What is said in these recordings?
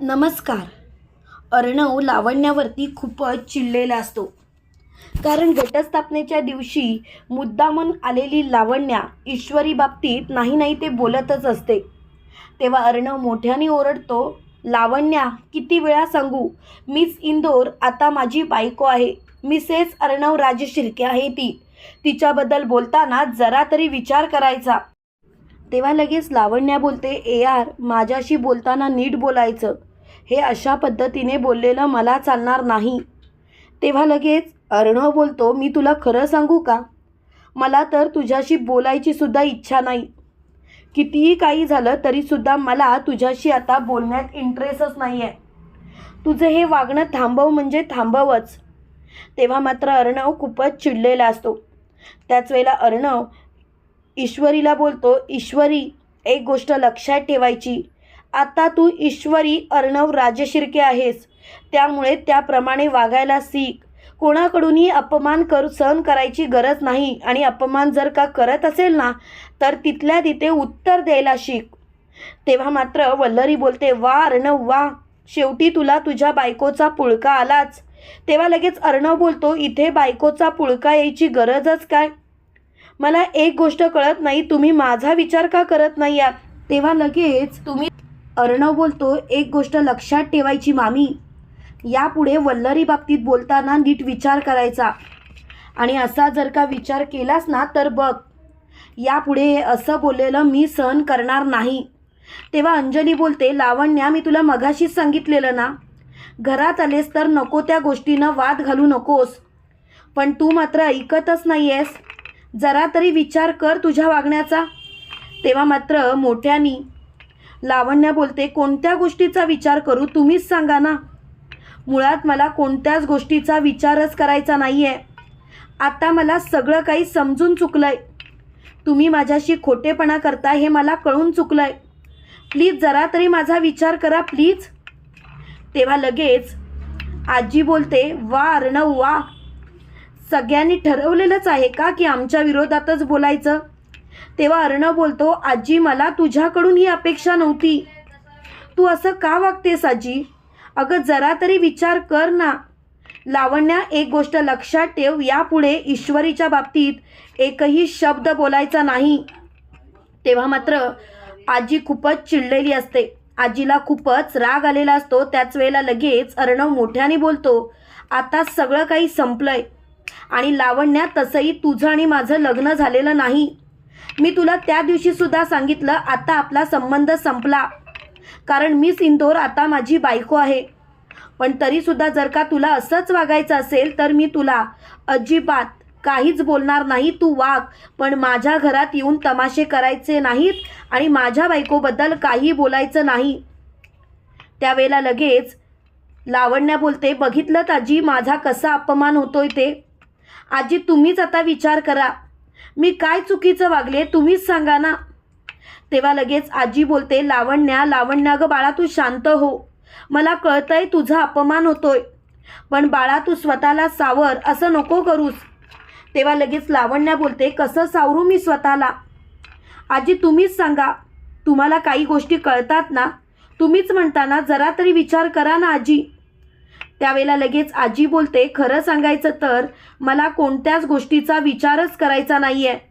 नमस्कार. अर्णव लावण्यावरती खूपच चिडलेला असतो. कारण घटस्थापनेच्या दिवशी मुद्दामून आलेली लावण्या ईश्वरी बाबतीत नाही नाही ते बोलतच असते. तेव्हा अर्णव मोठ्याने ओरडतो लावण्या किती वेळा सांगू? मिस इंदोर आता माझी बायको आहे. मिसेस अर्णव राजशिर्के आहे ती. तिच्याबद्दल बोलताना जरा तरी विचार करायचा. तेव्हा लगेच लावण्या बोलते ए आर माझ्याशी बोलताना नीट बोलायचं. हे अशा पद्धतीने बोललेलं मला चालणार नाही. तेव्हा लगेच अर्णव बोलतो मी तुला खरं सांगू का? मला तर तुझ्याशी बोलायची सुद्धा इच्छा नाही. कितीही काही झालं तरीसुद्धा मला तुझ्याशी आता बोलण्यात इंटरेस्टच नाही आहे तुझं हे वागणं थांबव म्हणजे थांबवच. तेव्हा मात्र अर्णव खूपच चिडलेला असतो. त्याच वेळेला अर्णव ईश्वरीला बोलतो ईश्वरी एक गोष्ट लक्षात ठेवायची. आता तू ईश्वरी अर्णव राजशिर्के आहेस. त्यामुळे त्याप्रमाणे वागायला सीख. कोणाकडूनही अपमान कर सहन करायची गरज नाही. आणि अपमान जर का करत असेल ना तर तिथल्या तिथे उत्तर द्यायला शिक. तेव्हा मात्र वल्लरी बोलते वा अर्णव वा. शेवटी तुला तुझ्या बायकोचा पुळका आलाच. तेव्हा लगेच अर्णव बोलतो इथे बायकोचा पुळका यायची गरजच काय? मला एक गोष्ट कळत नाही तुम्ही माझा विचार का करत नाही आहात तेव्हा लगेच तुम्ही अर्णव बोलतो एक गोष्ट लक्षात ठेवायची मामी. यापुढे वल्लरी बाबतीत बोलताना नीट विचार करायचा. आणि असा जर का विचार केलास ना तर बघ. यापुढे असं बोललेलं मी सहन करणार नाही. तेव्हा अंजली बोलते लावण्या मी तुला मघाशीच सांगितलेलं ना. घरात आलेस तर नको त्या गोष्टीनं वाद घालू नकोस. पण तू मात्र ऐकतच नाही आहेस जरा तरी विचार कर तुझ्या वागण्याचा. तेव्हा मात्र मोठ्यानी लावण्या बोलते कोणत्या गोष्टीचा विचार करू? तुम्हीच सांगा ना. मुळात मला कोणत्याच गोष्टीचा विचारच करायचा नाही आहे आता मला सगळं काही समजून चुकलं आहे तुम्ही माझ्याशी खोटेपणा करता हे मला कळून चुकलं आहे प्लीज जरा तरी माझा विचार करा प्लीज. तेव्हा लगेच आजी बोलते वा अर्णव वा सगळ्यांनी ठरवलेलंच आहे का की आमच्या विरोधातच बोलायचं? तेव्हा अर्णव बोलतो आजी मला तुझ्याकडून ही अपेक्षा नव्हती. तू असं का वागतेस आजी? अगं जरा तरी विचार कर ना. लावण्या एक गोष्ट लक्षात ठेव यापुढे ईश्वरीच्या बाबतीत एकही शब्द बोलायचा नाही. तेव्हा मात्र आजी खूपच चिडलेली असते. आजीला खूपच राग आलेला असतो. त्याच वेळेला लगेच अर्णव मोठ्याने बोलतो आता सगळं काही संपलंय आणि लावण्या तसंही तुझं आणि माझं लग्न झालेलं नाही. मी तुला त्या दिवशी सुद्धा सांगितलं आता आपला संबंध संपला. कारण मी सिंदोर आता माझी बायको आहे. पण तरीसुद्धा जर का तुला असंच वागायचं असेल तर मी तुला अजिबात काहीच बोलणार नाही तू वाग. पण माझ्या घरात येऊन तमाशे करायचे नाहीत आणि माझ्या बायकोबद्दल काही बोलायचं नाही. त्यावेळेला लगेच लावण्या बोलते बघितलं आजी माझा कसा अपमान होतोय ते? आजी तुम्हीच आता विचार करा. मी काय चुकीचं वागले तुम्हीच सांगा ना. तेव्हा लगेच आजी बोलते लावण्या लावण्या ग बाळा तू शांत हो. मला कळतंय तुझा अपमान होतोय. पण बाळा तू स्वतःला सावर असं नको करूस. तेव्हा लगेच लावण्या बोलते कसं सावरू मी स्वतःला? आजी तुम्हीच सांगा. तुम्हाला काही गोष्टी कळतात ना? तुम्हीच म्हणताना जरा तरी विचार करा ना आजी. त्यावेळेला लगेच आजी बोलते खरं सांगायचं तर मला कोणत्याच गोष्टीचा विचारच करायचा नाही आहे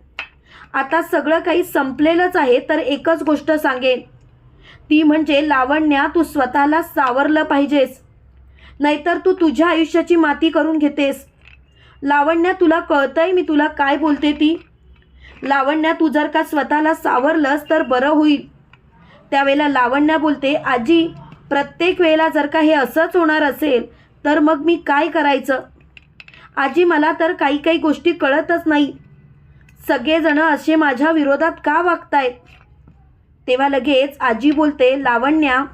आता सगळं काही संपलेलंच आहे तर एकच गोष्ट सांगेन. ती म्हणजे लावण्या तू स्वतःला सावरलं पाहिजेस. नाहीतर तू तुझ्या आयुष्याची माती करून घेतेस. लावण्या तुला कळतंय मी तुला काय बोलते ती? लावण्या तू जर का स्वतःला सावरलंस तर बरं होईल. त्यावेळेला लावण्या बोलते आजी प्रत्येक वेळेला जर का हे असंच होणार असेल तर मग मी काय करायचं? आजी मला तर काही काही गोष्टी कळतच नाही. सगळेजणं असे माझ्या विरोधात का वागतायत? तेव्हा लगेच आजी बोलते लावण्या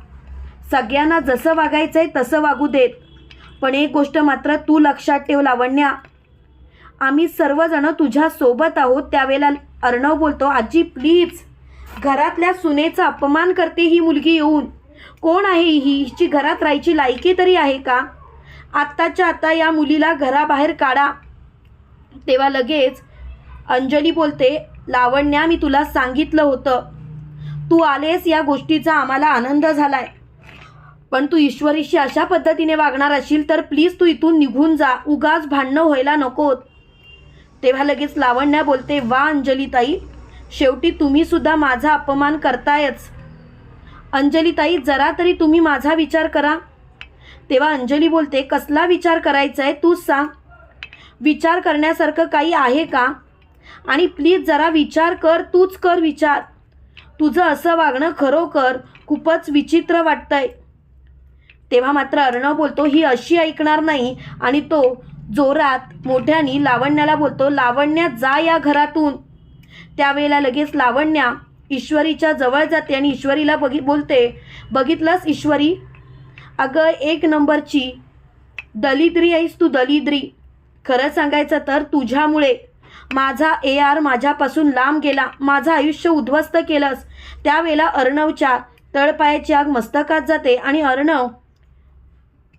सगळ्यांना जसं वागायचं आहे तसं वागू देत. पण एक गोष्ट मात्र तू लक्षात ठेव लावण्या. आम्ही सर्वजणं तुझ्यासोबत आहोत. त्यावेळेला अर्णव बोलतो आजी प्लीज घरातल्या सुनेचा अपमान करते ही मुलगी येऊन. कोण आहे ही? हिची घरात राहायची लायकी तरी आहे का? आत्ताच्या आता या मुलीला घराबाहेर काढा. तेव्हा लगेच अंजली बोलते लावण्या मी तुला सांगितलं होतं. तू आलेस या गोष्टीचा आम्हाला आनंद झालाय. पण तू ईश्वरीशी अशा पद्धतीने वागणार असशील तर प्लीज तू इथून निघून जा. उगाच भांडणं व्हायला नकोत. तेव्हा लगेच लावण्या बोलते वा अंजलीताई शेवटी तुम्ही सुद्धा माझा अपमान करतायच. अंजलीताई जरा तरी तुम्ही माझा विचार करा. तेव्हा अंजली बोलते कसला विचार करायचा आहे तूच सांग. विचार करण्यासारखं काही आहे का? आणि प्लीज जरा विचार कर तूच कर विचार. तुझं असं वागणं खरोखर खूपच विचित्र वाटतंय. तेव्हा मात्र अर्णव बोलतो ही अशी ऐकणार नाही. आणि तो जोरात मोठ्यानी लावण्याला बोलतो लावण्या जा या घरातून. त्यावेळेला लगेच लावण्या ईश्वरीच्या जवळ जाते आणि ईश्वरीला बघी बोलते बघितलंस ईश्वरी? अगं एक नंबरची. दलिद्री आहेस तू दलिद्री. खरं सांगायचं तर तुझ्यामुळे. माझा ए आर माझ्यापासून लांब गेला. माझं आयुष्य उद्ध्वस्त केलंस. त्यावेळेला अर्णवच्या तळपायाची आग मस्तकात जाते आणि अर्णव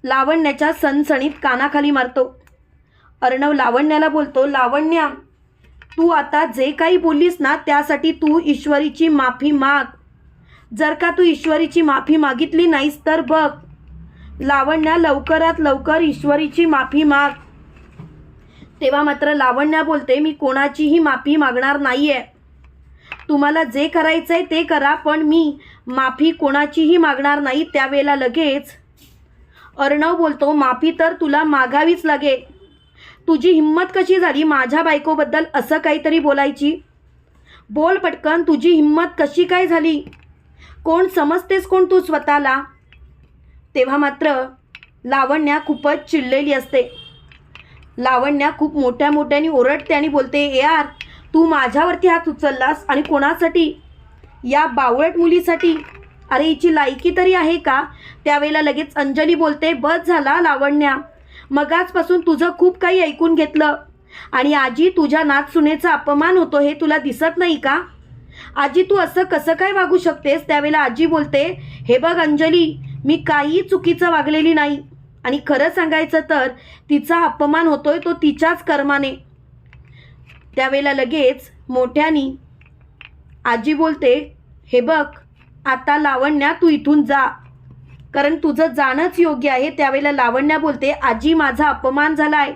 लावण्याच्या सणसणीत कानाखाली मारतो. अर्णव लावण्याला बोलतो लावण्या तू आता जे काही बोललीस ना त्यासाठी तू ईश्वरीची माफी माग. जर का तू ईश्वरीची माफी मागितली नाहीस तर बघ. लावण्या लवकरात लवकर ईश्वरीची माफी माग. तेव्हा मात्र लावण्या बोलते मी कोणाचीही माफी मागणार नाही आहे तुम्हाला जे करायचं आहे ते करा पण मी माफी कोणाचीही मागणार नाही त्यावेळेला लगेच. अर्णव बोलतो माफी तर तुला मागावीच लागेल. तुझी हिंमत कशी झाली? माझ्या बायकोबद्दल असं काहीतरी बोलायची. बोल पटकन तुझी हिंमत कशी काय झाली? कोण समजतेस कोण तू स्वतःला? तेव्हा मात्र लावण्या खूपच चिडलेली असते. लावण्या खूप मोठ्या मोठ्याने ओरडते आणि बोलते यार तू माझ्यावरती हात उचललास आणि कोणासाठी? या बावळट मुलीसाठी? अरे हिची लायकी तरी आहे का? त्यावेळेला लगेच अंजली बोलते बस झाला लावण्या. मगाचपासून तुझं खूप काही ऐकून घेतलं. आणि आजी तुझ्या नाचसुनेचा अपमान होतो हे तुला दिसत नाही का? आजी तू असं कसं काय वागू शकतेस? त्यावेळेला आजी बोलते हे बघ अंजली मी काही चुकीचं वागलेली नाही. आणि खरं सांगायचं तर तिचा अपमान होतोय तो तिच्याच कर्माने. त्यावेळेला लगेच मोठ्यानी आजी बोलते हे बघ आता लावण्या तू इथून जा. कारण तुझं जाणंच योग्य आहे. त्यावेळेला लावण्या बोलते आजी माझा अपमान झाला आहे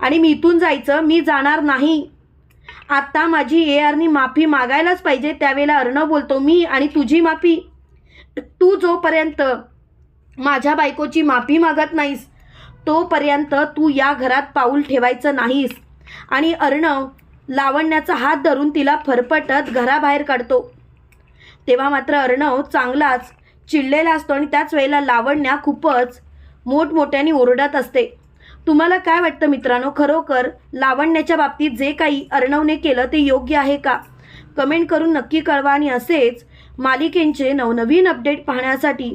आणि मी इथून जायचं मी जाणार नाही. आत्ता माझी ए आरनी माफी मागायलाच पाहिजे. त्यावेळेला अर्णव बोलतो मी आणि तुझी माफी. तू जोपर्यंत माझ्या बायकोची माफी मागत नाहीस. तोपर्यंत तू या घरात पाऊल ठेवायचं नाहीस. आणि अर्णव लावण्याचा हात धरून तिला फरफटत घराबाहेर काढतो. तेव्हा मात्र अर्णव चांगलाच चिडलेला असतो आणि त्याच वेळेला लावण्या खूपच मोठमोठ्याने ओरडत असते. तुम्हाला काय वाटतं मित्रांनो? खरोखर लावण्याच्या बाबतीत जे काही अर्णवने केलं ते योग्य आहे का? कमेंट करून नक्की कळवा आणि असेच मालिकेंचे नवनवीन अपडेट पाहण्यासाठी